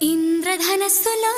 ఇంద్రధనస్సులో